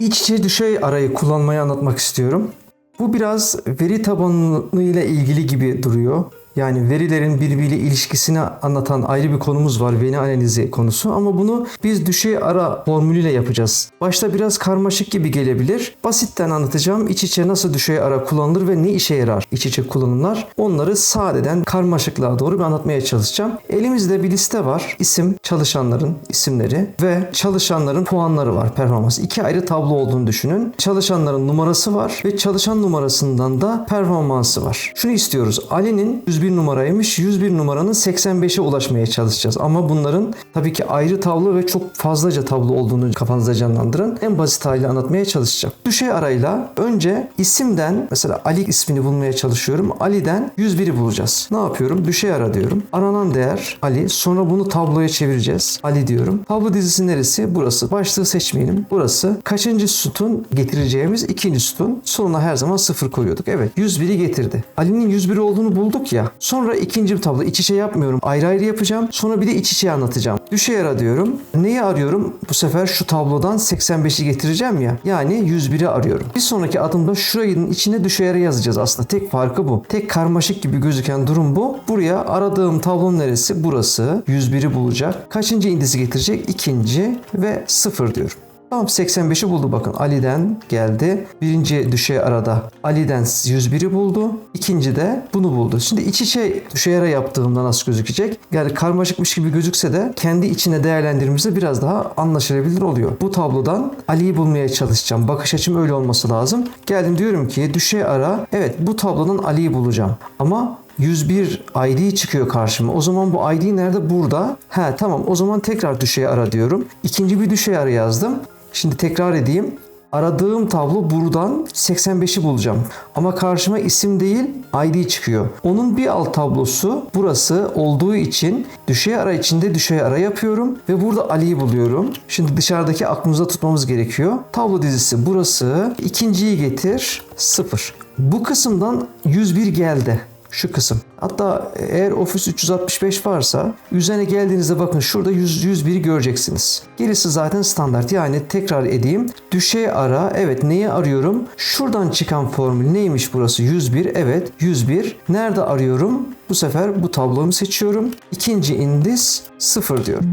İç içe düşey arayı kullanmayı anlatmak istiyorum. Bu biraz veri tabanı ile ilgili gibi duruyor. Yani verilerin birbiriyle ilişkisini anlatan ayrı bir konumuz var. Veri analizi konusu ama bunu biz düşey ara formülüyle yapacağız. Başta biraz karmaşık gibi gelebilir. Basitten anlatacağım. İç içe nasıl düşey ara kullanılır ve ne işe yarar iç içe kullanımlar. Onları sadeden karmaşıklığa doğru bir anlatmaya çalışacağım. Elimizde bir liste var. İsim, çalışanların isimleri ve çalışanların puanları var performans. İki ayrı tablo olduğunu düşünün. Çalışanların numarası var ve çalışan numarasından da performansı var. Şunu istiyoruz. Ali'nin 101 numaraymış. 101 numaranın 85'e ulaşmaya çalışacağız. Ama bunların tabii ki ayrı tablo ve çok fazlaca tablo olduğunu kafanızda canlandırın. En basit haliyle anlatmaya çalışacağım. Düşey arayla önce isimden mesela Ali ismini bulmaya çalışıyorum. Ali'den 101'i bulacağız. Ne yapıyorum? Düşey ara diyorum. Aranan değer Ali. Sonra bunu tabloya çevireceğiz. Ali diyorum. Tablo dizisi neresi? Burası. Başlığı seçmeyelim. Burası. Kaçıncı sütun getireceğimiz ikinci sütun. Sonuna her zaman sıfır koyuyorduk. Evet 101'i getirdi. Ali'nin 101 olduğunu bulduk ya. Sonra ikinci bir tablo. iç içe yapmıyorum. Ayrı ayrı yapacağım. Sonra bir de iç içe anlatacağım. Düşey ara diyorum. Neyi arıyorum? Bu sefer şu tablodan 85'i getireceğim ya. Yani 101'i arıyorum. Bir sonraki adımda şurayın içine düşey ara yazacağız aslında. Tek farkı bu. Tek karmaşık gibi gözüken durum bu. Buraya aradığım tablonun neresi? Burası. 101'i bulacak. Kaçıncı indisi getirecek? İkinci ve 0 diyorum. Tamam 85'i buldu bakın. Ali'den geldi. Birinci düşey arada Ali'den 101'i buldu. İkinci de bunu buldu. Şimdi iç içe düşey ara yaptığımda nasıl gözükecek? Yani karmaşıkmış gibi gözükse de kendi içine değerlendirdiğimizde biraz daha anlaşılabilir oluyor. Bu tablodan Ali'yi bulmaya çalışacağım. Bakış açım öyle olması lazım. Geldim diyorum ki düşey ara. Evet bu tablodan Ali'yi bulacağım. Ama 101 ID çıkıyor karşıma. O zaman bu ID nerede? Burada. He tamam o zaman tekrar düşey ara diyorum. İkinci bir düşey ara yazdım. Şimdi tekrar edeyim. Aradığım tablo buradan 85'i bulacağım. Ama karşıma isim değil ID çıkıyor. Onun bir alt tablosu burası olduğu için düşey ara içinde düşey ara yapıyorum ve burada Ali'yi buluyorum. Şimdi dışarıdaki aklımızda tutmamız gerekiyor. Tablo dizisi burası. İkinciyi getir 0. Bu kısımdan 101 geldi şu kısım. Hatta eğer Office 365 varsa üzerine geldiğinizde bakın şurada 100, 101'i göreceksiniz. Gerisi zaten standart. Yani tekrar edeyim. Düşey ara. Evet neyi arıyorum? Şuradan çıkan formül neymiş burası? 101. Evet 101. Nerede arıyorum? Bu sefer bu tablomu seçiyorum. İkinci indis 0 diyorum.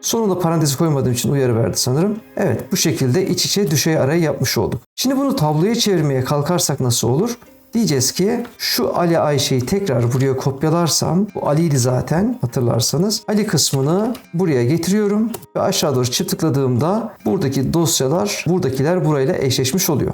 Sonunda parantezi koymadığım için uyarı verdi sanırım. Evet bu şekilde iç içe düşey arayı yapmış olduk. Şimdi bunu tabloya çevirmeye kalkarsak nasıl olur? Diyeceğiz ki şu Ali Ayşe'yi tekrar buraya kopyalarsam bu Ali'ydi zaten hatırlarsanız. Ali kısmını buraya getiriyorum ve aşağı doğru çift tıkladığımda buradaki dosyalar buradakiler burayla eşleşmiş oluyor.